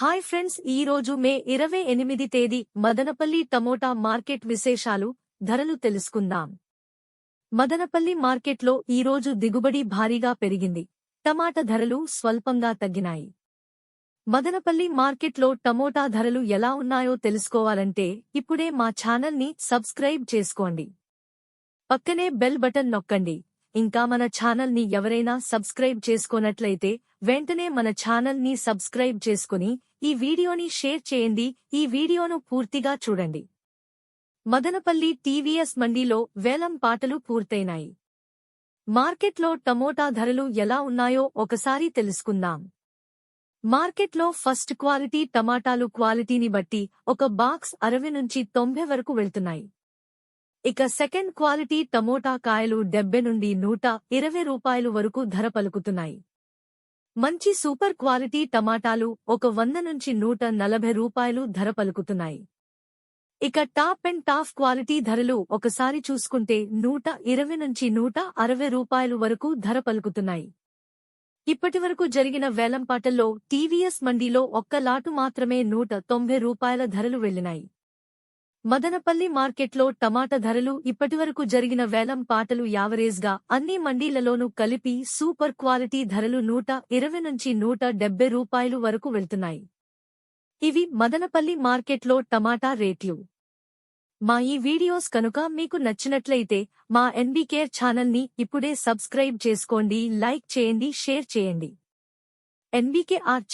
Hi friends ఈ రోజు మే ఇరవై ఎనిమిది తేదీ మదనపల్లి టమోటా మార్కెట్ విశేషాలు ధరలు తెలుసుకుందాం. మదనపల్లి మార్కెట్లో ఈ రోజు దిగుబడి భారీగా పెరిగింది. టమాటా ధరలు స్వల్పంగా తగ్గినాయి. మదనపల్లి మార్కెట్లో టమోటా ధరలు ఎలా ఉన్నాయో తెలుసుకోవాలంటే ఇప్పుడే మా ఛానల్ని సబ్స్క్రైబ్ చేసుకోండి. పక్కనే బెల్ బటన్ నొక్కండి. ఇంకా మన ఛానల్ని ఎవరైనా సబ్స్క్రైబ్ చేసుకోనట్లయితే వెంటనే మన ఛానల్ని సబ్స్క్రైబ్ చేసుకుని ఈ వీడియోని షేర్ చేయండి. ఈ వీడియోను పూర్తిగా చూడండి. మదనపల్లి టీవీఎస్ మండీలో వేలం పాటలు పూర్తయినాయి. మార్కెట్లో టమోటా ధరలు ఎలా ఉన్నాయో ఒకసారి తెలుసుకుందాం. మార్కెట్లో ఫస్ట్ క్వాలిటీ టమాటాలు క్వాలిటీని బట్టి ఒక బాక్స్ అరవై నుంచి తొంభై వరకు వెళ్తున్నాయి. ఇక సెకండ్ క్వాలిటీ టమోటా కాయలు డెబ్బె నుండి నూట ఇరవై రూపాయలు వరకు ధర పలుకుతున్నాయి. మంచి సూపర్ క్వాలిటీ టమాటాలు ఒక వంద నుంచి నూట నలభై రూపాయలు ధర పలుకుతున్నాయి. ఇక టాప్ అండ్ టాప్ క్వాలిటీ ధరలు ఒకసారి చూసుకుంటే నూట ఇరవై నుంచి నూట అరవై రూపాయలు వరకు ధర పలుకుతున్నాయి. ఇప్పటివరకు జరిగిన వేలంపాటల్లో టీవీఎస్ మండీలో ఒక్క లాటు మాత్రమే నూట తొంభై రూపాయల ధరలు వెళ్ళినాయి మదనపల్లి మార్కెట్లో టమాటా ధరలు ఇప్పటివరకు జరిగిన వేలం పాటలు యావరేజ్గా అన్ని మండీలలోనూ కలిపి సూపర్ క్వాలిటీ ధరలు నూట ఇరవై నుంచి నూట డెబ్బై రూపాయలు వరకు వెళ్తున్నాయి. ఇవి మదనపల్లి మార్కెట్లో టమాటా రేట్లు. మా ఈ వీడియోస్ కనుక మీకు నచ్చినట్లయితే మా ఎన్బీకేర్ ఛానల్ని ఇప్పుడే సబ్స్క్రైబ్ చేసుకోండి లైక్ చేయండి షేర్ చేయండి. ఎన్బీకేఆర్